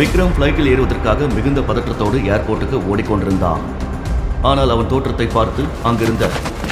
விக்ரம் ஃப்ளைட்டில் ஏறுவதற்காக மிகுந்த பதற்றத்தோடு ஏர்போர்ட்டுக்கு ஓடிக்கொண்டிருந்தான். ஆனால் அவன் தோற்றத்தை பார்த்து அங்கிருந்த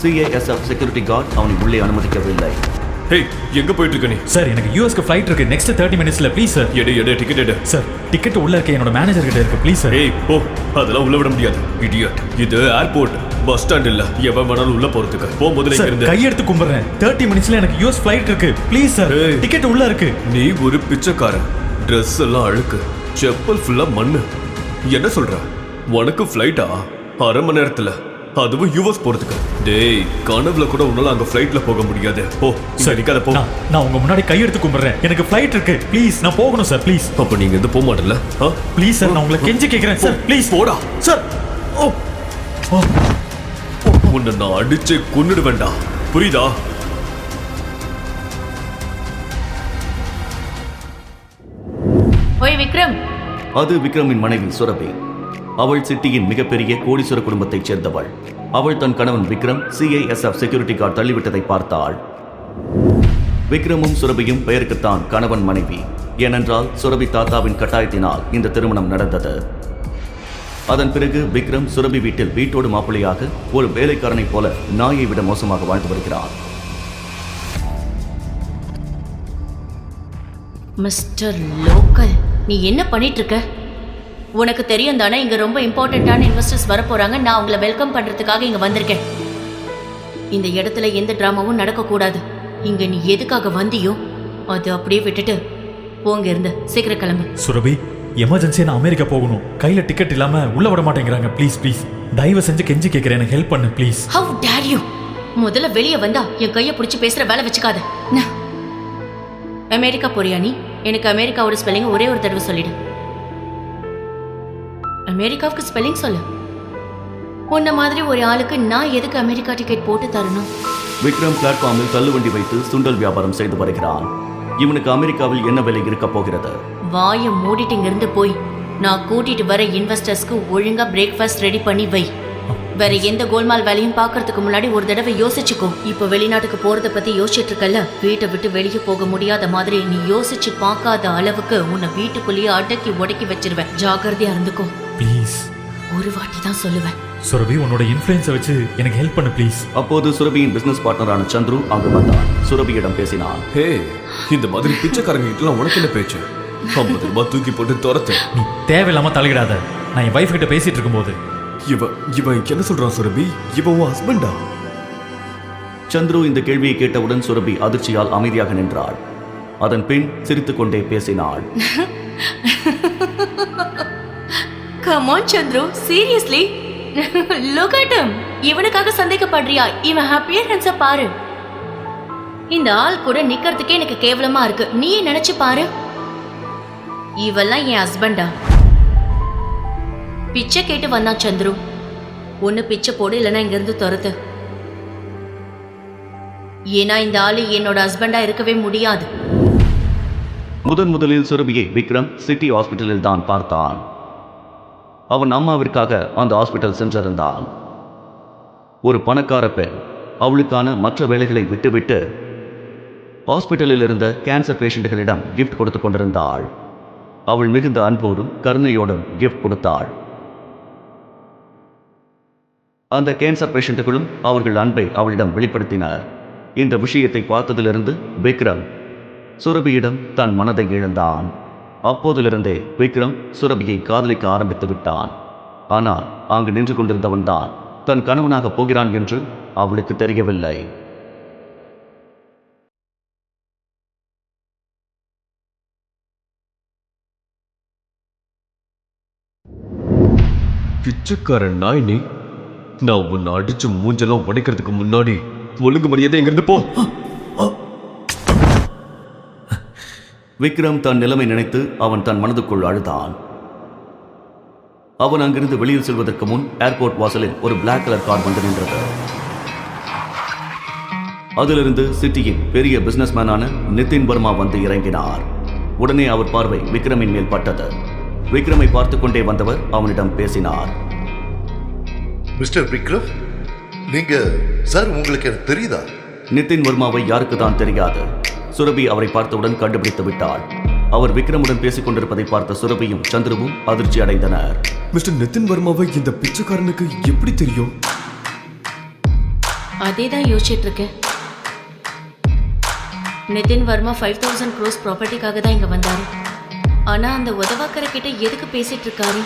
சிஏஎஸ்எஃப் செக்யூரிட்டி கார்டு அவனை உள்ளே அனுமதிக்கவில்லை. ஹேய் எங்க போயிட்டு இருக்க நீ? சார் எனக்கு யூஎஸ்க்கு ஃப்ளைட் இருக்கு. நெக்ஸ்ட் தேர்ட்டி மினிட்ஸ்ல ப்ளீஸ் சார் எடு எடு டிக்கெட் எடு. சார் டிக்கெட் உள்ள இருக்க என்னோட மேனேஜர் கிட்ட இருக்கு. ப்ளீஸ் சார் ஏய் போ. அதெல்லாம் உள்ள விட முடியாது. இடியட் இது ஏர்போர்ட் பஸ் ஸ்டாண்ட் இல்ல. எவன் வேணாலும் உள்ள போறதுக்கு. போ முதல்ல இங்க சார் இருந்து கையெடுத்து கும்பிடுறேன். தேர்ட்டி மினிட்ஸ்ல எனக்கு யூஎஸ் ஃப்ளைட் இருக்கு. Please sir. டிக்கெட் உள்ள இருக்கு. நீ ஒரு பிச்சைக்காரன். Dress எல்லாம் அழுக்கு. செப்பல் ஃபுல்லா மண்ணு. என்ன சொல்ற? உனக்கு ஃப்ளைட்டா அரை மணி நேரத்துல. அதுவும் யூஎஸ் போறதுக்கு. டேய் கனவுல கூட உன்னால அங்க ஃப்ளைட்ல போக முடியாது. போ சார் கதை போ. நான் உங்க முன்னாடி கையெடுத்து கும்பிடுறேன். எனக்கு ஃப்ளைட் இருக்கு. ப்ளீஸ் நான் போகணும் சார் ப்ளீஸ் அப்ப நீங்க எந்த போக மாட்டல ப்ளீஸ் சார் நான் உங்களை கெஞ்சி கேட்கிறேன் சார் ப்ளீஸ் போடா. சார் ஓ ஓ உன்னை நான் அடிச்சு கொன்னுடு வேண்டாம் புரியுதா? அது விக்ரமின் மனைவி சுரபி. அவள் சிட்டியின் மிகப்பெரிய கோடீஸ்வர குடும்பத்தைச் சேர்ந்தவள். அவள் தன் கணவன் விக்ரம் சிஐஎஸ்எஃப் செக்யூரிட்டி கார்டு தள்ளிவிட்டதை பார்த்தாள். விக்ரமும் சுரபியும் பெயருக்குத்தான் கணவன் மனைவி. ஏனென்றால் சுரபி தாத்தாவின் கட்டாயத்தினால் இந்த திருமணம் நடந்தது. அதன் பிறகு விக்ரம் சுரபி வீட்டில் வீட்டோடு மாப்பிள்ளையாக ஒரு வேலைக்காரனைப் போல நாயை விட மோசமாக வாழ்ந்து வருகிறார். Mister local. நீ என்ன பண்ணிட்டு இருக்க உனக்கு தெரியும் தானே இங்க ரொம்ப இம்பார்ட்டண்ட்டான இன்வெஸ்டர்ஸ் வர போறாங்க நான் உங்களை வெல்கம் பண்றதுக்காக இங்க வந்திருக்கேன். இந்த இடத்துல எந்த டிராமாவும் நடக்கக்கூடாது. இங்க நீ எதுக்காக வந்தியோ அது அப்படியே விட்டுட்டு போங்க இருந்து சீக்கிரம் கிளம்பு. சுரபி எமர்ஜென்சியா நான் அமெரிக்கா போகணும். கையில டிக்கெட் இல்லாம உள்ள விட மாட்டேங்கிறாங்க. ப்ளீஸ் ப்ளீஸ் தயவு செஞ்சு கெஞ்சி கேட்கிறேன் எனக்கு ஹெல்ப் பண்ணு ப்ளீஸ் ஹவ் டேர் யூ முதல்ல வெளியே வந்தா என் கையை பிடிச்சி பேசுற வேலை வச்சுக்காத. அமெரிக்கா போறியா நீ? எனக்கு அமெரிக்காவோட ஸ்பெல்லிங் ஒரே ஒரு தடவை சொல்லிடு. அமெரிக்காவுக்கு ஸ்பெல்லிங் சொல்லு. உன்ன மாதிரி ஒரு ஆளுக்கு நான் எதுக்கு அமெரிக்கா டிக்கெட் போட்டு தரணும்? விக்ரம் பிளாட்ஃபார்மில் தள்ளுவண்டி வைத்து சுண்டல் வியாபாரம் செய்து வருகிறான். இவனுக்கு அமெரிக்காவில் என்ன விலை இருக்கப் போகிறது? வாயை மூடிட்டு இங்கிருந்து போய். நான் கூட்டிட்டு வர இன்வெஸ்டர்ஸ்க்கு ஒழுங்கா பிரேக்ஃபாஸ்ட் ரெடி பண்ணி வை. வேற எந்த கோல்மால் வேலையும் பார்க்கறதுக்கு முன்னாடி ஒரு தடவை யோசிச்சுக்கோ. இப்போ வெளிநாட்டுக்கு போறத பத்தி யோசிச்சுட்டு இருக்கல்ல வீட்டை விட்டு வெளியே போக முடியாத மாதிரி நீ யோசிச்சு பார்க்காத அளவுக்கு உன்னை வீட்டுக்குள்ளேயே அடக்கி உடக்கி வச்சிருவேன். ஜாக்கிரதையா இருந்துக்கோ. ப்ளீஸ் ஒரு வாட்டி தான் சொல்லுவேன். சுரபி உன்னோட இன்ஃப்ளூயன்ஸை வச்சு எனக்கு ஹெல்ப் பண்ணு ப்ளீஸ் அப்போது சுரபியின் பிசினஸ் பார்ட்னரான சந்துரு அங்கு வந்தான். சுரபியிடம் பேசினான். ஹே இந்த மாதிரி பிச்சைக்காரங்க கிட்டலாம் உனக்கு என்ன பேச்சு? ஐம்பது ரூபாய் தூக்கி போட்டு துரத்து. நீ தேவையில்லாம தலையிடாத. நான் என் வைஃப் கிட்ட பேசிட்டு இருக்கும்போது இவன் இவன் என்ன சொல்றான் சுரபி? இவன் உன் ஹஸ்பண்டா சந்துரு இந்த கேள்வியை கேட்டவுடன் சுரபி அதிர்ச்சியால் அமைதியாக நின்றாள். அதன் பின் சிரித்துக்கொண்டே பேசினாள். Come on Chandru seriously look at him. இவனுக்காக சந்தேகப்படுறியா? இவன் அப்பியரன்ஸ பாரு. இந்த ஆள் கூட நிக்கிறதுக்கே எனக்கு கேவலமா இருக்கு. நீயே நினைச்சு பாரு. இவெல்லாம் என் ஹஸ்பண்டா பிச்சை கேட்டு வந்தான் சந்துரு. ஒன்று பிச்சை போடு இல்லைன்னா இங்கேருந்து துரத்து. ஏன்னா இந்த ஆள் என்னோட ஹஸ்பண்டா இருக்கவே முடியாது. முதன் முதலில் சுரபியை விக்ரம் சிட்டி ஹாஸ்பிட்டலில் தான் பார்த்தான். அவன் அம்மாவிற்காக அந்த ஹாஸ்பிட்டல் சென்றிருந்தான். ஒரு பணக்கார பெண் அவளுக்கான மற்ற வேலைகளை விட்டுவிட்டு ஹாஸ்பிட்டலில் இருந்த கேன்சர் பேஷண்ட்டுகளிடம் கிஃப்ட் கொடுத்து கொண்டிருந்தாள். அவள் மிகுந்த அன்போடும் கருணையோடும் கிஃப்ட் கொடுத்தாள். அந்த கேன்சர் பேஷண்ட்டுகளும் அவர்கள் அன்பை அவளிடம் வெளிப்படுத்தினார். இந்த விஷயத்தை பார்த்ததிலிருந்து விக்ரம் சுரபியிடம் தன் மனதை இழந்தான். அப்போதிலிருந்தே விக்ரம் சுரபியை காதலிக்க ஆரம்பித்து விட்டான். ஆனால் அங்கு நின்று கொண்டிருந்தவன்தான் தன் கணவனாக போகிறான் என்று அவளுக்கு தெரியவில்லை. பிச்சைக்காரன் நாய் நீ? நான் உன்னை அடிச்சு மூஞ்செல்லாம் உடைக்கிறதுக்கு முன்னாடி ஒழுங்கு மரியாதை எங்கிருந்து போ. விக்ரம் தன் நிலைமை நினைத்து அவன் தன் மனதுக்குள் அழுதான். அவன் அங்கிருந்து வெளியில் செல்வதற்கு முன் ஏர்போர்ட் வாசலில் ஒரு பிளாக் கலர் கார் வந்து நின்றது. அதிலிருந்து சிட்டியின் பெரிய பிசினஸ்மேனான நிதின் வர்மா வந்து இறங்கினார். உடனே அவர் பார்வை விக்ரமின் மேல் பட்டது. விக்ரமை பார்த்து கொண்டே வந்தவர் அவனிடம் பேசினார். மிஸ்டர் விக்ரம் நீங்க சார் உங்களுக்கு எனக்கு தெரியுதா? நிதின் வர்மாவை யாருக்கு தான் தெரியாது. சுரபி அவரை பார்த்தவுடன் கண்டுபிடித்து விட்டாள். அவர் விக்ரமுடன் பேசிக் கொண்டிருப்பதை பார்த்த சுரபியும் சந்துருவும் அதிர்ச்சி அடைந்தனர். மிஸ்டர் நிதின் வர்மாவை இந்த பிச்சைக்காரனுக்கு எப்படி தெரியும்? அதே தான் யோசிச்சுட்டு இருக்கேன் நிதின் வர்மா ஃபைவ் தௌசண்ட் க்ரோஸ் ப்ராப்பர்ட்டிக்காக தான் இங்க வந்தாரு. ஆனா அந்த உதவாக்கர கிட்ட எதுக்கு பேசிட்டு இருக்காரு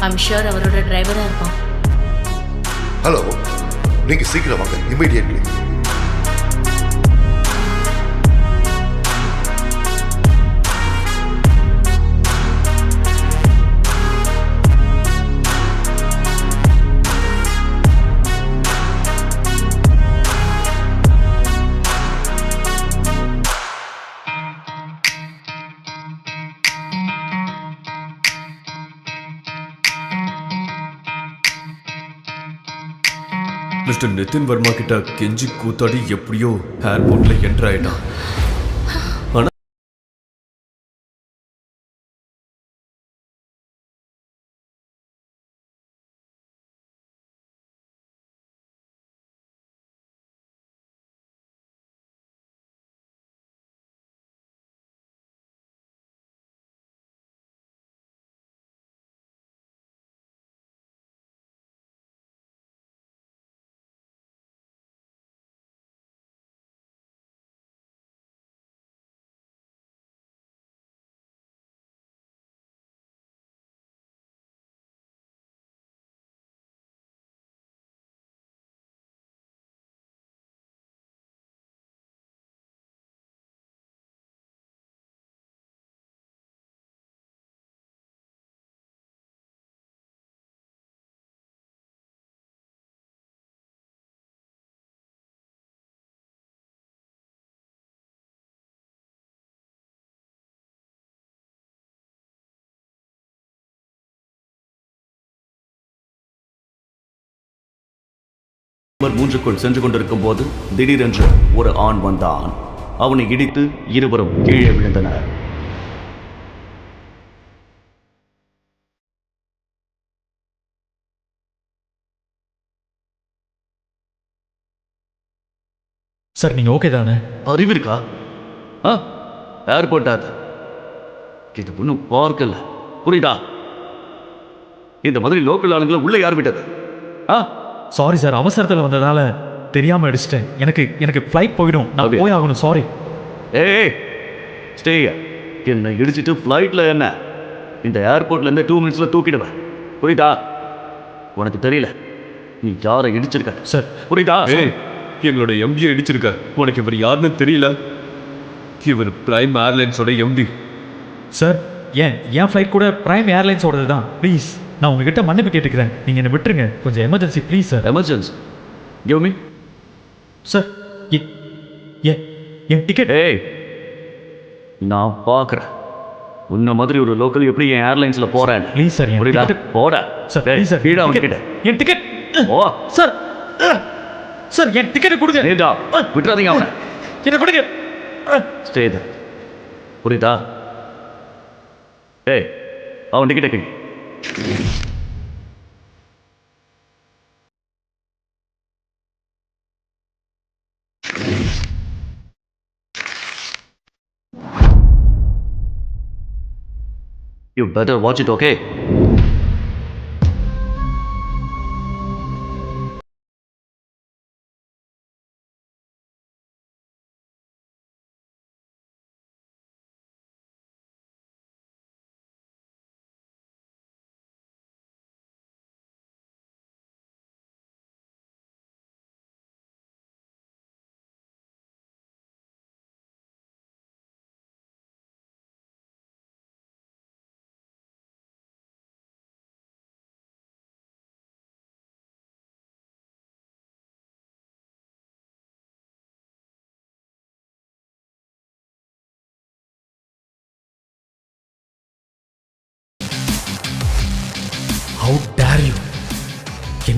ஐம் ஷூர் அவரோட டிரைவராக இருப்பான். ஹலோ நீங்கள் சீக்கிரம் வாங்க இமீடியட்லி மிஸ்டர் நிதின் வர்மா கிட்ட கெஞ்சி கூத்தாடி எப்படியோ ஏர்போர்ட்ல என்ட்ராயிட்டான் மூன்றுக்குள் சென்று கொண்டிருக்கும் போது திடீரென்று ஒரு ஆண் வந்தான். அவனை இடித்து இருவரும் கீழே விழுந்தனர். சார் நீங்கள் ஓகே தானே? அறிவிருக்கா ஆ ஏர்போர்ட் அது. இது ஒன்றும் பார்க்கல. புரியுதா? இந்த மாதிரி லோக்கல் ஆளுங்களை உள்ள யார் விட்டது? ஆ? சாரி சார் அவசரத்தில் வந்ததால தெரியாமல் அடிச்சிட்டேன். எனக்கு எனக்கு ஃப்ளைட் போயிடும். நான்? போய் ஆகணும் சாரி ஏய் ஸ்டே என்னை இடிச்சிட்டு ஃப்ளைட்டில் என்ன? இந்த ஏர்போர்ட்ல இருந்து டூ மினிட்ஸில் தூக்கிடுவேன் புரியுதா? உனக்கு தெரியல. நீ யாரை இடிச்சிருக்க? சார் புரியுதா? ஏய் எங்களோட எம்டியை இடிச்சிருக்க. உனக்கு இவர் யாருன்னு தெரியல? இவர் பிரைம் ஏர்லைன்ஸோட எம்டி சார் ஏன் என் ஃப்ளைட் கூட பிரைம் ஏர்லைன்ஸோடது தான் ப்ளீஸ் நான் உங்ககிட்ட மன்னிப்பு கேட்டுக்கிறேன். நீங்கள் என்னை விட்டுருங்க. கொஞ்சம் emergency please sir emergency give me sir எ- என் டிக்கெட் ஏய் நான் பார்க்குறேன். உன்ன மாதிரி ஒரு லோக்கல் எப்படி என் ஏர்லைன்ஸில் போறேன்? ப்ளீஸ் சார் புரியுதா? போட. சார் ப்ளீஸ் சார் ticket- கிட்ட என் டிக்கெட் ஓ சார் சார் என் டிக்கெட்டை கொடுங்க. நீடா விட்டுறாதீங்க அவனை. என்ன கொடுங்க. ஸ்டே. புரியுதா? ஏய் அவன் ticket Ki You better watch it, okay?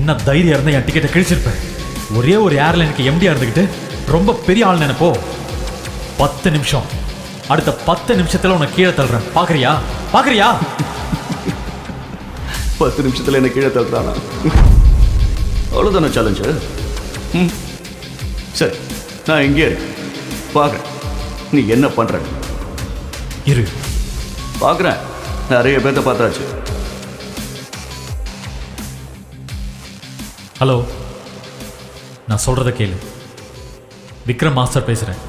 என்ன தைரியம் இருந்தால் என் டிக்கெட்டை கிழிச்சிருப்பேன். ஒரே ஒரு ஏர்லைனுக்கு எம்டியாக இருந்துக்கிட்டு ரொம்ப பெரிய ஆள் நினைப்போ. பத்து நிமிஷம். அடுத்த பத்து நிமிஷத்தில் உன்னை கீழே தள்ளுறேன். பார்க்குறியா பார்க்குறியா பத்து நிமிஷத்தில் என்ன கீழே தள்ளுறானா? அவ்வளோதானே சேலஞ்சு ம். சரி நான் இங்கே இருக்கேன். பார்க்குறேன் நீ என்ன பண்ணுற இரு. பார்க்குறேன் நிறைய பேர்த்த பார்த்தாச்சு. ஹலோ நான் சொல்கிறத கேளு. விக்ரம் மாஸ்டர் பேசுகிறேன்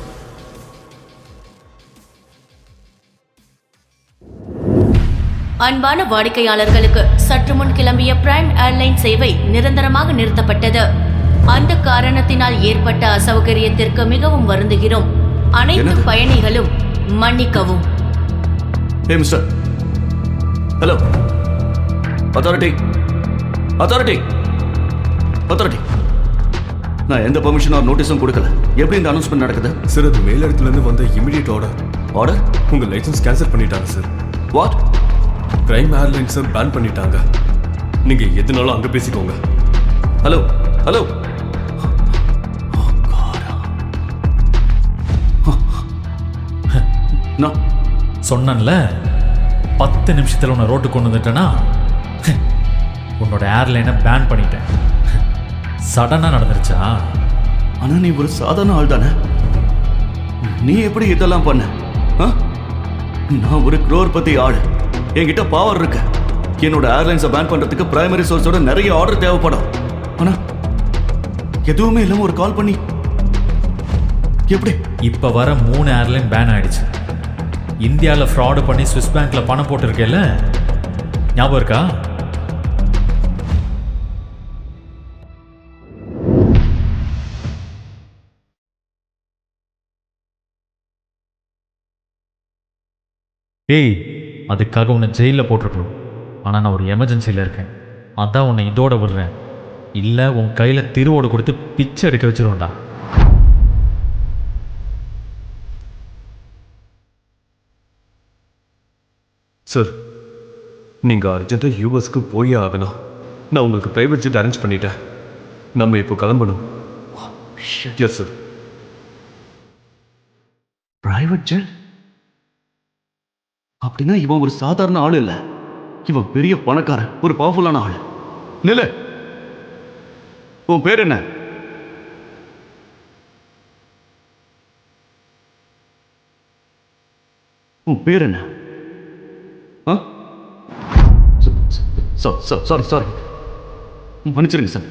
அன்பான வாடிக்கையாளர்களுக்கு சற்று முன் கிளம்பிய பிரைம் ஏர்லைன் சேவை நிரந்தரமாக நிறுத்தப்பட்டது. அந்த காரணத்தினால் ஏற்பட்ட அசௌகரியத்திற்கு மிகவும் வருந்துகிறோம். அனைத்து? பயணிகளும் மன்னிக்கவும். ஏ mister hello authority authority authority நான் எந்த பெர்மிஷன் ஆர் நோட்டீஸும் கொடுக்கல. எப்படி இந்த அனௌன்ஸ்மெண்ட் நடக்குது? சார் அது மேலிடத்துல இருந்து வந்த இமிடியட் ஆர்டர் ஆர்டர் உங்க லைசன்ஸ் கேன்சல் பண்ணிட்டாங்க சார் வாட் பிரைம் ஏர்லைன்ஸை பேன் பண்ணிட்டாங்க. நீங்க எதுனாலும் அங்க பேசிக்கோங்க. ஹலோ ஹலோ நான் சொன்னேன்ல பத்து நிமிஷத்தில் உன்னை ரோட்டுக்கு கொண்டு வந்துட்டேன்னா உன்னோட ஏர்லைனை பேன் பண்ணிட்டேன். சடனாக நடந்துருச்சா? ஆனா நீ ஒரு சாதாரண ஆள் தானே நீ எப்படி இதெல்லாம் பண்ண? நான் ஒரு குரோர்பதி ஆள். என்கிட்ட பவர் இருக்கு. என்னோட ஏர்லைன்ஸை பேன் பண்றதுக்கு பிரைமரி சோர்ஸோட நிறைய ஆர்டர் தேவைப்படும். ஆனா எதுவுமே இல்லாம ஒரு கால் பண்ணி. எப்படி? இப்போ வர மூணு ஏர்லைன் பேன் ஆயிடுச்சு. இந்தியாவில் ஃப்ராடு பண்ணி ஸ்விஸ் பேங்க்ல பணம் போட்டிருக்கேல்ல? ஞாபகம் இருக்கா? ஏய் அதுக்காக உன்னை ஜெயிலில் போட்டிருக்கணும். ஆனால் நான் ஒரு எமர்ஜென்சியில் இருக்கேன். அதான் உன்னை இதோட விடுறேன். இல்லை உன் கையில் திருவோடு கொடுத்து பிச்சை எடுக்க வச்சிருவேன்டா. சார் நீங்க அர்ஜென்ட்டா யூஎஸ்க்கு போயே ஆகணும். நான் உங்களுக்கு பிரைவேட் ஜெட் அரேஞ்ச் பண்ணிட்டேன். நம்ம இப்போ கிளம்பணும். எஸ் சார் பிரைவேட் ஜெட் அப்படின்னா இவன் ஒரு சாதாரண ஆள் இல்ல. இவன் பெரிய பணக்காரன் ஒரு பவர்ஃபுல்லான ஆள். நில உன் பேர் என்ன? உன் பேர் என்ன? ஆ? சாரி சாரி மன்னிச்சிருங்க சார்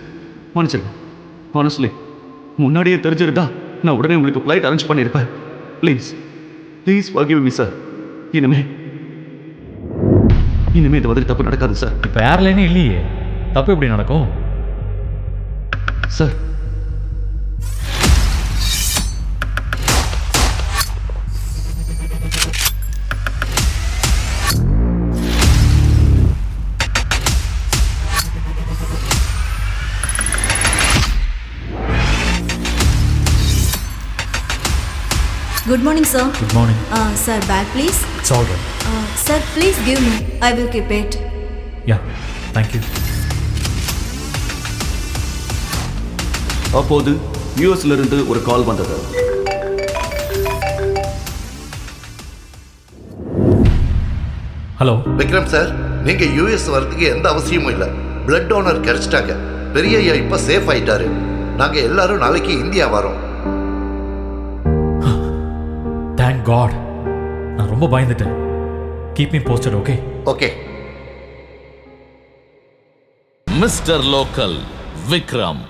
மன்னிச்சிருங்க. ஹானஸ்ட்லி முன்னாடியே தெரிஞ்சிருந்தா நான் உடனே உங்களுக்கு ஃப்ளைட் அரேஞ்ச் பண்ணியிருப்பேன். Please please forgive me sir இனிமேல் இனிமே இந்த மாதிரி தப்பு நடக்காது சார் இப்போ ஏர்லைனே இல்லையே. தப்பு எப்படி நடக்கும்? Sir Good morning, sir. Good morning sir, bag please. It's all right sir, please give me. I will keep it. Yeah thank you அப்போது யூஎஸ்ல இருந்து ஒரு கால் வந்தது ஹலோ விக்ரம் சார் நீங்க யூஎஸ் வரதுக்கு எந்த அவசியமும் இல்லை பிளட் டோனர் கிடைச்சிட்டாங்க பெரிய ஐயா இப்ப சேஃப் ஆயிட்டாரு நாங்க எல்லாரும் நாளைக்கு இந்தியா வரோம் காட் நான் ரொம்ப பயந்துட்டேன். Keep me posted okay okay mister local Vikram